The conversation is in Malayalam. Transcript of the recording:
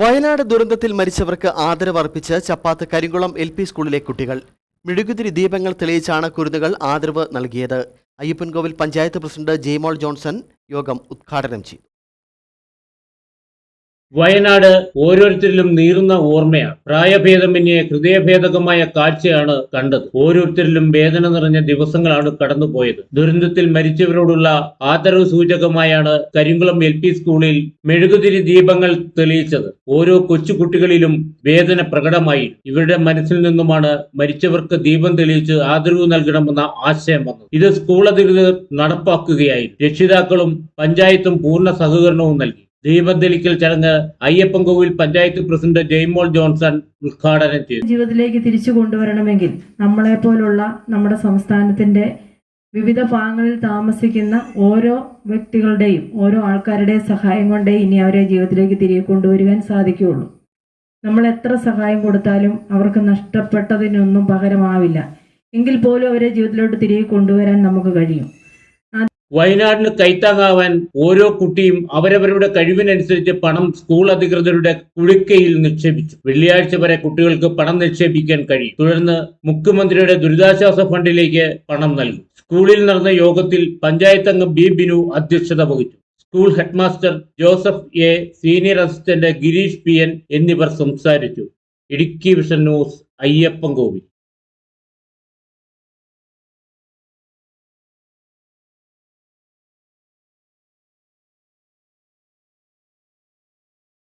വയനാട് ദുരന്തത്തിൽ മരിച്ചവർക്ക് ആദരവർപ്പിച്ച് ചപ്പാത്ത് കരിങ്കുളം എൽ പി സ്കൂളിലെ കുട്ടികൾ. മിടുകുതിരി ദീപങ്ങൾ തെളിയിച്ചാണ് കുരുന്നുകൾ ആദരവ് നൽകിയത്. അയ്യപ്പൻകോവിൽ പഞ്ചായത്ത് പ്രസിഡന്റ് ജെയ്മോൾ ജോൺസൺ യോഗം ഉദ്ഘാടനം ചെയ്തു. വയനാട് ഓരോരുത്തരിലും നീറുന്ന ഓർമ്മയാണ്. പ്രായഭേദമന്യേ ഹൃദയഭേദകമായ കാഴ്ചയാണ് കണ്ടത്. ഓരോരുത്തരിലും വേദന നിറഞ്ഞ ദിവസങ്ങളാണ് കടന്നുപോയത്. ദുരന്തത്തിൽ മരിച്ചവരോടുള്ള ആദരവ് സൂചകമായാണ് കരിങ്കുളം എൽ പി സ്കൂളിൽ മെഴുകുതിരി ദീപങ്ങൾ തെളിയിച്ചത്. ഓരോ കൊച്ചുകുട്ടികളിലും വേദന പ്രകടമായി. ഇവരുടെ മനസ്സിൽ നിന്നുമാണ് മരിച്ചവർക്ക് ദീപം തെളിയിച്ച് ആദരവ് നൽകണമെന്ന ആശയം വന്നത്. ഇത് സ്കൂൾ അധികൃതർ നടപ്പാക്കുകയായി. രക്ഷിതാക്കളും പഞ്ചായത്തും പൂർണ സഹകരണവും നൽകി. ദീപന്തലിക്കൽ ചടങ്ങ് അയ്യപ്പൻകോവിൽ പഞ്ചായത്ത് പ്രസിഡന്റ് ജെയ്മോൾ ജോൺസൺ ഉദ്ഘാടനം ചെയ്തു. ജീവിതത്തിലേക്ക് തിരിച്ചു കൊണ്ടുവരണമെങ്കിൽ നമ്മളെ പോലുള്ള നമ്മുടെ സംസ്ഥാനത്തിന്റെ വിവിധ ഭാഗങ്ങളിൽ താമസിക്കുന്ന ഓരോ വ്യക്തികളുടെയും ഓരോ ആൾക്കാരുടെയും സഹായം കൊണ്ടേ ഇനി അവരെ ജീവിതത്തിലേക്ക് തിരികെ കൊണ്ടുവരുവാൻ സാധിക്കുകയുള്ളൂ. നമ്മൾ എത്ര സഹായം കൊടുത്താലും അവർക്ക് നഷ്ടപ്പെട്ടതിനൊന്നും പകരമാവില്ല. എങ്കിൽ പോലും അവരെ ജീവിതത്തിലോട്ട് തിരികെ കൊണ്ടുവരാൻ നമുക്ക് കഴിയും. വയനാടിന് കൈത്താങ്ങാവാൻ ഓരോ കുട്ടിയും അവരവരുടെ കഴിവിനനുസരിച്ച് പണം സ്കൂൾ അധികൃതരുടെ കുഴിക്കയിൽ നിക്ഷേപിച്ചു. വെള്ളിയാഴ്ച വരെ കുട്ടികൾക്ക് പണം നിക്ഷേപിക്കാൻ കഴിയും. തുടർന്ന് മുഖ്യമന്ത്രിയുടെ ദുരിതാശ്വാസ ഫണ്ടിലേക്ക് പണം നൽകും. സ്കൂളിൽ നടന്ന യോഗത്തിൽ പഞ്ചായത്ത് അംഗം ബി ബിനു അധ്യക്ഷത വഹിച്ചു. School headmaster Joseph A senior assistant Girish P N എന്നിവർ സംസാരിച്ചു. Idukki vision news Ayyappancoil